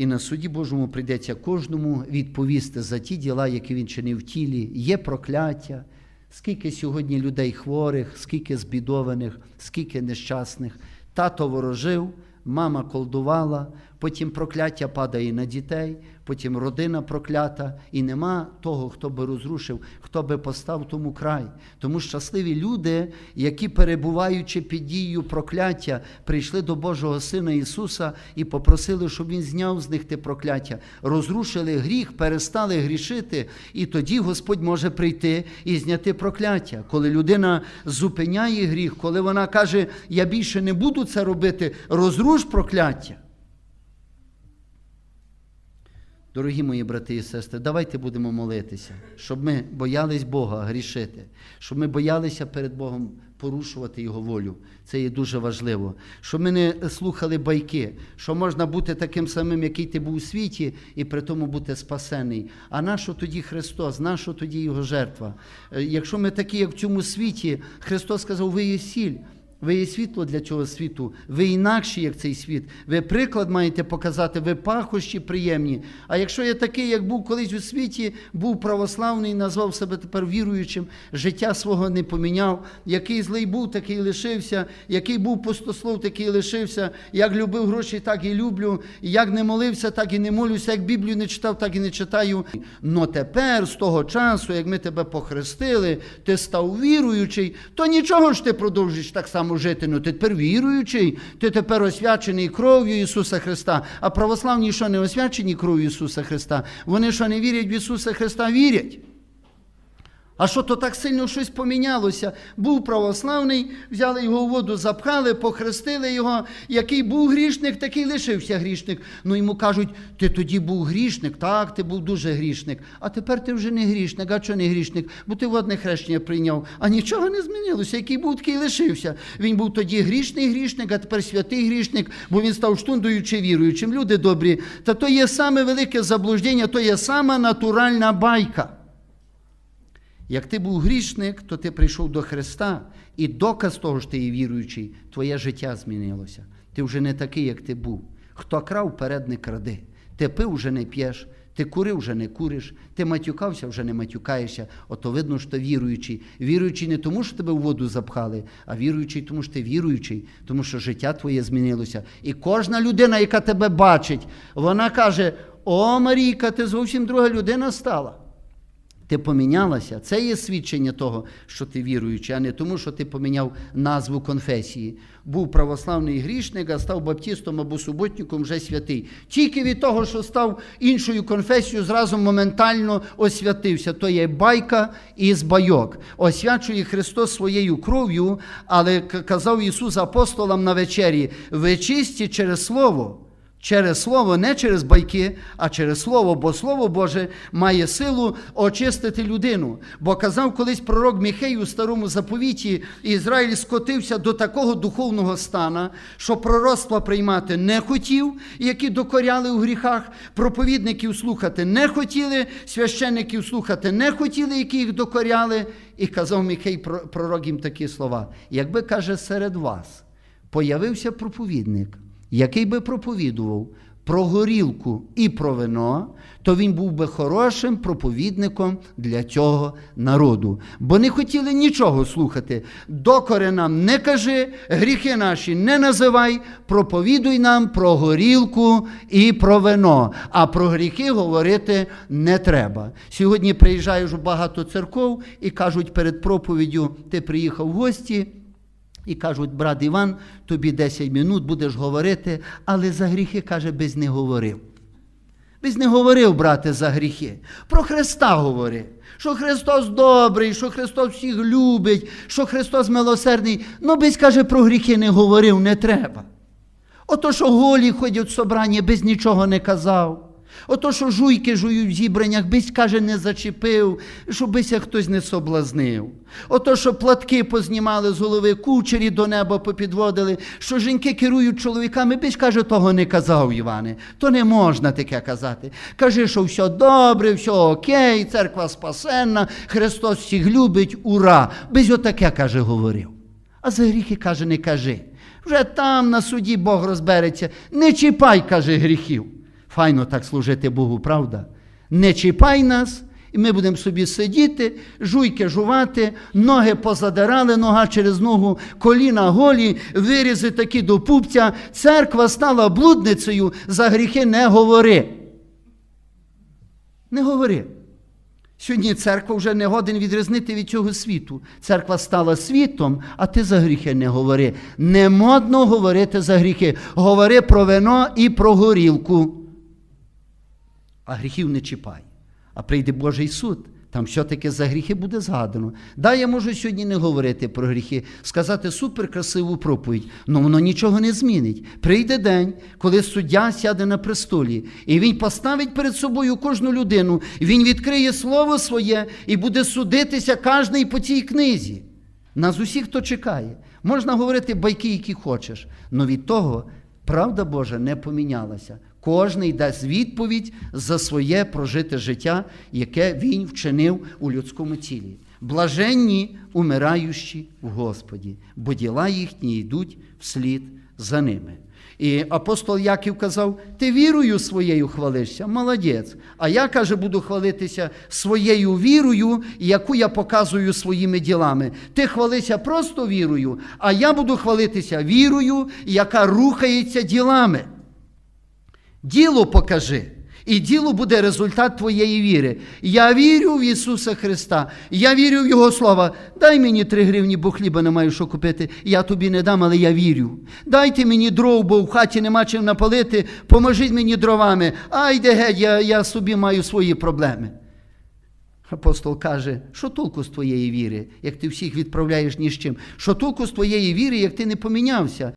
І на суді Божому прийдеться кожному відповісти за ті діла, які він чинив в тілі. Є прокляття, скільки сьогодні людей хворих, скільки збідованих, скільки нещасних. Тато ворожив, мама колдувала, потім прокляття падає на дітей, потім родина проклята, і нема того, хто би розрушив, хто би постав тому край. Тому щасливі люди, які, перебуваючи під дією прокляття, прийшли до Божого Сина Ісуса і попросили, щоб Він зняв з них те прокляття, розрушили гріх, перестали грішити, і тоді Господь може прийти і зняти прокляття. Коли людина зупиняє гріх, коли вона каже, я більше не буду це робити, розруш прокляття. Дорогі мої брати і сестри, давайте будемо молитися, щоб ми боялись Бога грішити, щоб ми боялися перед Богом порушувати Його волю. Це є дуже важливо. Щоб ми не слухали байки, що можна бути таким самим, який ти був у світі, і при тому бути спасений. А нащо тоді Христос, нащо тоді Його жертва? Е, Якщо ми такі, як в цьому світі, Христос сказав, ви є сіль. Ви є світло для цього світу, ви інакші, як цей світ. Ви приклад маєте показати, ви пахощі приємні. А якщо я такий, як був колись у світі, був православний, назвав себе тепер віруючим, життя свого не поміняв, який злий був, такий лишився, який був пустослов, такий лишився, як любив гроші, так і люблю, як не молився, так і не молюся, як Біблію не читав, так і не читаю. Но тепер, з того часу, як ми тебе похрестили, ти став віруючий, то нічого ж ти продовжиш так само жити. Ну ти тепер віруючий, ти тепер освячений кров'ю Ісуса Христа. А православні, що не освячені кров'ю Ісуса Христа, вони що не вірять в Ісуса Христа, вірять. А що то так сильно щось помінялося? Був православний, взяли його в воду, запхали, похрестили його. Який був грішник, такий лишився грішник. Ну йому кажуть, ти тоді був грішник, так, ти був дуже грішник. А тепер ти вже не грішник. А чого не грішник? Бо ти водне хрещення прийняв. А нічого не змінилося. Який був, такий лишився. Він був тоді грішний грішник, а тепер святий грішник, бо він став штундою чи віруючим. Люди добрі. Та то є саме велике заблуждення, то є сама натуральна байка. Як ти був грішник, то ти прийшов до Христа, і доказ того, що ти є віруючий, твоє життя змінилося. Ти вже не такий, як ти був. Хто крав, вперед не кради. Ти пив вже не п'єш, ти курив вже не куриш, ти матюкався, вже не матюкаєшся. Ото видно, що ти віруючий. Віруючий не тому, що тебе в воду запхали, а віруючий, тому що ти віруючий, тому що життя твоє змінилося. І кожна людина, яка тебе бачить, вона каже: О, Марійка, ти зовсім друга людина стала. Ти помінялася. Це є свідчення того, що ти віруючий, а не тому, що ти поміняв назву конфесії. Був православний грішник, а став баптистом або суботником вже святий. Тільки від того, що став іншою конфесією, зразу моментально освятився. То є байка із байок. Освячує Христос своєю кров'ю, але казав Ісус апостолам на вечері: ви чисті через Слово. Через слово, не через байки, а через слово, бо слово Боже має силу очистити людину. Бо казав колись пророк Міхей у старому заповіті, Ізраїль скотився до такого духовного стана, що пророцтва приймати не хотів, які докоряли у гріхах, проповідників слухати не хотіли, священників слухати не хотіли, які їх докоряли. І казав Міхей про- пророк їм такі слова: якби каже серед вас появився проповідник який би проповідував про горілку і про вино, то він був би хорошим проповідником для цього народу. Бо не хотіли нічого слухати. Докори нам не кажи, гріхи наші не називай, проповідуй нам про горілку і про вино. А про гріхи говорити не треба. Сьогодні приїжджаєш у багато церков і кажуть перед проповіддю, ти приїхав в гості. І кажуть, брат Іван, тобі 10 минут будеш говорити, але за гріхи, каже, без не говорив. Без не говорив, брате, за гріхи. Про Христа говори. Що Христос добрий, що Христос всіх любить, що Христос милосердний. Ну, без, каже, про гріхи не говорив, не треба. Ото, що голі ходять в собрання, без нічого не казав. Ото, що жуйки жують в зібраннях, без, каже, не зачепив, щобися хтось не соблазнив. Ото, що платки познімали з голови, кучері до неба попідводили, що жінки керують чоловіками, без, каже, того не казав, Іване. То не можна таке казати. Кажи, що все добре, все окей, церква спасенна, Христос всіх любить, ура. Без отаке, каже, говорив. А за гріхи, каже, не кажи. Вже там на суді Бог розбереться. Не чіпай, каже, гріхів. Файно так служити Богу, правда? Не чіпай нас, і ми будемо собі сидіти, жуйки жувати, ноги позадирали, нога через ногу, коліна голі, вирізи такі до пупця. Церква стала блудницею, за гріхи не говори. Не говори. Сьогодні церква вже не годен відрізнити від цього світу. Церква стала світом, а ти за гріхи не говори. Не модно говорити за гріхи. Говори про вино і про горілку. А гріхів не чіпай. А прийде Божий суд. Там все-таки за гріхи буде згадано. Да, я можу сьогодні не говорити про гріхи, сказати суперкрасиву проповідь, але воно нічого не змінить. Прийде день, коли суддя сяде на престолі, і він поставить перед собою кожну людину, він відкриє слово своє і буде судитися кожний по цій книзі. Нас усіх, хто чекає. Можна говорити байки, які хочеш, але від того правда Божа не помінялася. Кожний дасть відповідь за своє прожите життя, яке він вчинив у людському тілі. Блаженні умираючі в Господі, бо діла їхні йдуть вслід за ними. І апостол Яків казав: ти вірою своєю хвалишся, молодець. А я каже, буду хвалитися своєю вірою, яку я показую своїми ділами. Ти хвалися просто вірою, а я буду хвалитися вірою, яка рухається ділами. Діло покажи. І діло буде результат твоєї віри. Я вірю в Ісуса Христа, я вірю в Його Слово. Дай мені три гривні, бо хліба не маю що купити. Я тобі не дам, але я вірю. Дайте мені дров, бо в хаті нема чим напалити, поможіть мені дровами. Айде геть, я, я собі маю свої проблеми. Апостол каже, що толку з твоєї віри, як ти всіх відправляєш ні з чим? Що толку з твоєї віри, як ти не помінявся?